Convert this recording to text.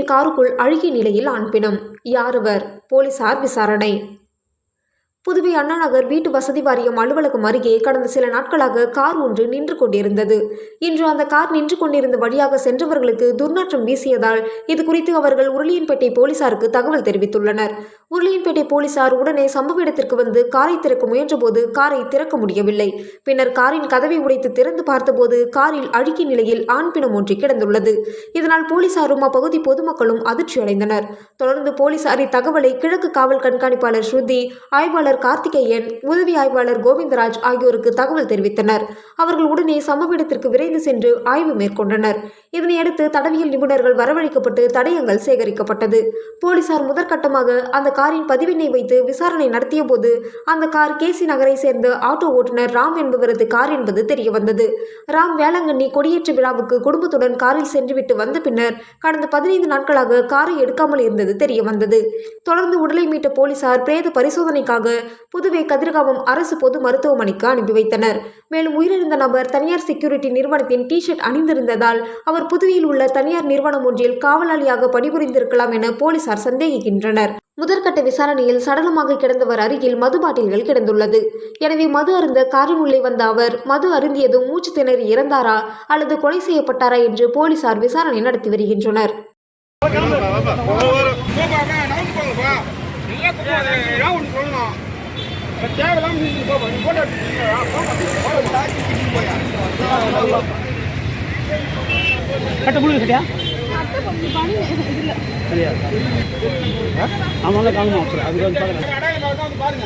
காருக்குள் அழுகிய நிலையில் ஆண்பினம் யாருவர்? போலீசார் விசாரணை. புதுவை அண்ணா நகர் வீட்டு வசதி வாரியம் அலுவலகம் அருகே கடந்த சில நாட்களாக கார் ஒன்று நின்று கொண்டிருந்தது. இன்று அந்த கார் நின்று கொண்டிருந்த வழியாக சென்றவர்களுக்கு துர்நாற்றம் வீசியதால் இது குறித்து அவர்கள் உருளியன்பேட்டை போலீசாருக்கு தகவல் தெரிவித்துள்ளனர். உருளியன்பேட்டை போலீசார் உடனே சம்பவ இடத்திற்கு வந்து காரை திறக்க முயன்றபோது காரை திறக்க முடியவில்லை. பின்னர் காரின் கதவை உடைத்து திறந்து பார்த்தபோது காரில் அழுகிய நிலையில் ஆண் பிணம் ஒன்று கிடந்துள்ளது. இதனால் போலீசாரும் அப்பகுதி பொதுமக்களும் அதிர்ச்சியடைந்தனர் தொடர்ந்து போலீசார் இத்தகவலை கிழக்கு காவல் கண்காணிப்பாளர் ஸ்ருதி ஆய்வாளர் கார்த்திகேயன் உதவி ஆய்வாளர் கோவிந்தராஜ் ஆகியோருக்கு தகவல் தெரிவித்தனர். அவர்கள் உடனே சம்பவ இடத்திற்கு விரைந்து சென்று ஆய்வு மேற்கொண்டனர். இதனையடுத்து தடவியல் நிபுணர்கள் வரவழைக்கப்பட்டு தடயங்கள் சேகரிக்கப்பட்டது. போலீசார் முதற்கட்டமாக அந்த காரின் பதிவெண்ணை வைத்து விசாரணை நடத்திய போது அந்த கார் கேசி நகரை சேர்ந்த ஆட்டோ ஓட்டுநர் ராம் என்பவரது கார் என்பது தெரியவந்தது. ராம் வேளாங்கண்ணி கொடியேற்று விழாவுக்கு குடும்பத்துடன் காரில் சென்றுவிட்டு வந்த பின்னர் கடந்த பதினைந்து நாட்களாக காரை எடுக்காமல் இருந்தது தெரியவந்தது. தொடர்ந்து உடலை மீட்ட போலீசார் பிரேத பரிசோதனைக்காக புதுவை கதிர்காமம் அரசு பொது மருத்துவமனைக்கு அனுப்பி வைத்தனர். மேலும் உயிரிழந்த நபர் தனியார் செக்யூரிட்டி நிறுவனத்தின் டி ஷர்ட் அணிந்திருந்ததால் அவர் புதுவையில் உள்ள தனியார் நிறுவனம் ஒன்றில் காவலாளியாக பணிபுரிந்திருக்கலாம் என போலீசார் சந்தேகிக்கின்றனர். முதற்கட்ட விசாரணையில் சடலமாக கிடந்தவர் அருகில் மது பாட்டில்கள் கிடந்துள்ளது. எனவே மது அருந்த காரின் உள்ளே வந்த அவர் மது அருந்தியதும் மூச்சு திணறி இறந்தாரா? அல்லது கொலை செய்யப்பட்டாரா? என்று போலீசார் விசாரணை நடத்தி வருகின்றனர். கட்ட கட்டியா காணும் ஆமாம் அது வந்து பாருங்க.